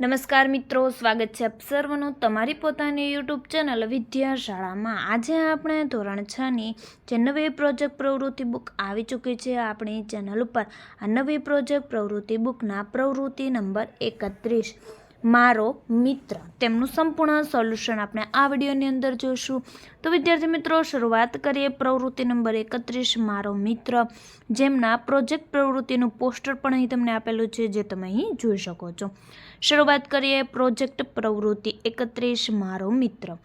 નમસ્કાર મિત્રો, સ્વાગત છે આપ સર્વનું તમારી પોતાની યુટ્યુબ ચેનલ વિદ્યાશાળામાં. આજે આપણે ધોરણ છની જે નવી પ્રોજેક્ટ પ્રવૃત્તિ બુક આવી ચૂકી છે, આપણી ચેનલ ઉપર. આ નવી પ્રોજેક્ટ પ્રવૃત્તિ બુકના પ્રવૃત્તિ નંબર એકત્રીસ. મારો મિત્ર. તેમનું સંપૂર્ણ સોલ્યુશન આપણે આ વિડીયોની અંદર જોઈશું. તો વિદ્યાર્થી મિત્રો, શરૂઆત કરીએ પ્રવૃત્તિ નંબર એકત્રીસ, મારો મિત્ર. જેમના પ્રોજેક્ટ પ્રવૃત્તિનું પોસ્ટર પણ અહીં તમને આપેલું છે, જે તમે અહીં જોઈ શકો છો. શરૂઆત કરીએ પ્રોજેક્ટ પ્રવૃત્તિ એકત્રીસ, મારો મિત્ર.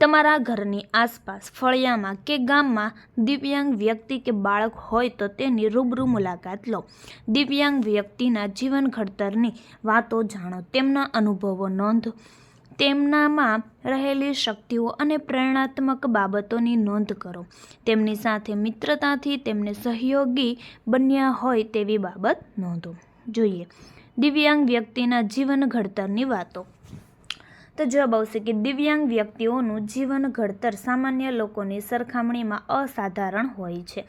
તમારા ઘરની આસપાસ, ફળિયામાં કે ગામમાં દિવ્યાંગ વ્યક્તિ કે બાળક હોય તો તેની રૂબરૂ મુલાકાત લો. દિવ્યાંગ વ્યક્તિના જીવન ઘડતરની વાતો જાણો. તેમના અનુભવો નોંધો. તેમનામાં રહેલી શક્તિઓ અને પ્રેરણાત્મક બાબતોની નોંધ કરો. તેમની સાથે મિત્રતાથી તેમને સહયોગી બન્યા હોય તેવી બાબત નોંધો. જોઈએ. દિવ્યાંગ વ્યક્તિના જીવન ઘડતરની વાતો. તો જવાબ આવશે કે દિવ્યાંગ વ્યક્તિઓનું જીવન ઘડતર સામાન્ય લોકોની સરખામણીમાં અસાધારણ હોય છે.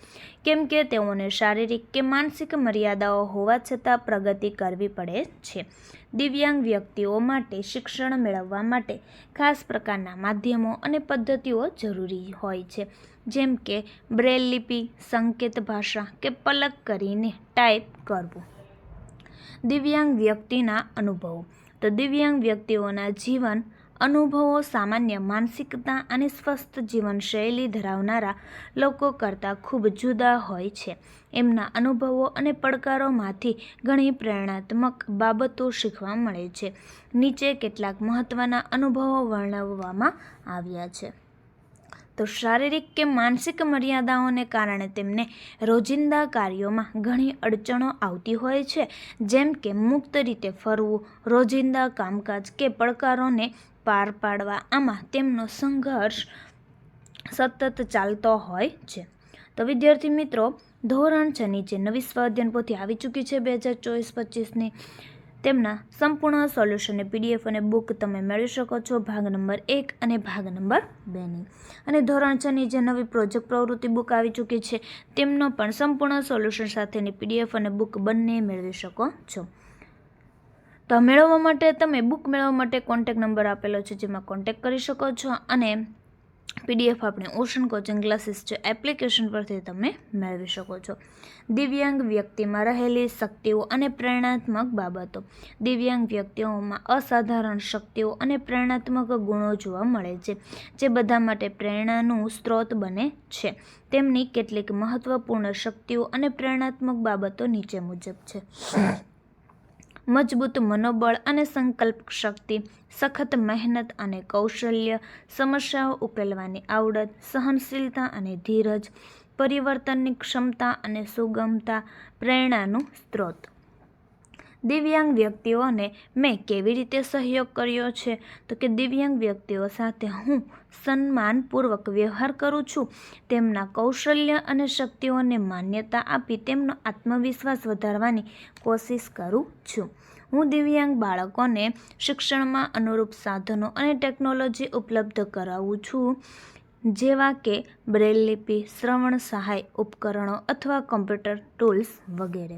કેમ કે તેઓને શારીરિક કે માનસિક મર્યાદાઓ હોવા છતાં પ્રગતિ કરવી પડે છે. દિવ્યાંગ વ્યક્તિઓ માટે શિક્ષણ મેળવવા માટે ખાસ પ્રકારના માધ્યમો અને પદ્ધતિઓ જરૂરી હોય છે. જેમ કે બ્રેલ લિપિ, સંકેત ભાષા કે પલક કરીને ટાઈપ કરવું. દિવ્યાંગ વ્યક્તિના અનુભવો. તો દિવ્યાંગ વ્યક્તિઓના જીવન, અનુભવો, સામાન્ય માનસિકતા અને સ્વસ્થ જીવનશૈલી ધરાવનારા લોકો કરતાં ખૂબ જુદા હોય છે. એમના અનુભવો અને પડકારોમાંથી ઘણી પ્રેરણાત્મક બાબતો શીખવા મળે છે. નીચે કેટલાક મહત્ત્વના અનુભવો વર્ણવવામાં આવ્યા છે. તો શારીરિક કે માનસિક મર્યાદાઓને કારણે તેમને રોજિંદા કાર્યોમાં ઘણી અડચણો આવતી હોય છે. જેમ કે મુક્ત રીતે ફરવું, રોજિંદા કામકાજ કે પડકારોને પાર પાડવા આમાં તેમનો સંઘર્ષ સતત ચાલતો હોય છે. તો વિદ્યાર્થી મિત્રો, ધોરણ છે નીચે નવી સ્વાધ્યાન પોથી આવી ચૂકી છે બે હજાર ચોવીસ પચીસની. તેમના સંપૂર્ણ સોલ્યુશનની પીડીએફ અને બુક તમે મેળવી શકો છો ભાગ નંબર એક અને ભાગ નંબર બેની અને ધોરણ છની જે નવી પ્રોજેક્ટ પ્રવૃત્તિ બુક આવી ચૂકી છે, તેમનો પણ સંપૂર્ણ સોલ્યુશન સાથેની પીડીએફ અને બુક બંને મેળવી શકો છો. તો મેળવવા માટે, તમે બુક મેળવવા માટે કોન્ટેક નંબર આપેલો છે, જેમાં કોન્ટેક કરી શકો છો અને પીડીએફ આપણે ઓશન કોચિંગ ક્લાસીસ છે. એપ્લિકેશન પરથી તમે મેળવી શકો છો. દિવ્યાંગ વ્યક્તિમાં રહેલી શક્તિઓ અને પ્રેરણાત્મક બાબતો. દિવ્યાંગ વ્યક્તિઓમાં અસાધારણ શક્તિઓ અને પ્રેરણાત્મક ગુણો જોવા મળે છે, જે બધા માટે પ્રેરણાનું સ્ત્રોત બને છે. તેમની કેટલીક મહત્વપૂર્ણ શક્તિઓ અને પ્રેરણાત્મક બાબતો નીચે મુજબ છે. મજબૂત મનોબળ અને સંકલ્પ શક્તિ, સખત મહેનત અને કૌશલ્ય, સમસ્યાઓ ઉકેલવાની આવડત, સહનશીલતા અને ધીરજ, પરિવર્તનની ક્ષમતા અને સુગમતા, પ્રેરણાનું સ્ત્રોત. દિવ્યાંગ વ્યક્તિઓને મેં કેવી રીતે સહયોગ કર્યો છે? તો કે દિવ્યાંગ વ્યક્તિઓ સાથે હું સન્માનપૂર્વક વ્યવહાર કરું છું. તેમના કૌશલ્ય અને શક્તિઓને માન્યતા આપી તેમનો આત્મવિશ્વાસ વધારવાની કોશિશ કરું છું. હું દિવ્યાંગ બાળકોને શિક્ષણમાં અનુરૂપ સાધનો અને ટેકનોલોજી ઉપલબ્ધ કરાવું છું. જેવા કે બ્રેલ લિપિ, શ્રવણ સહાય ઉપકરણો અથવા કમ્પ્યુટર ટૂલ્સ વગેરે.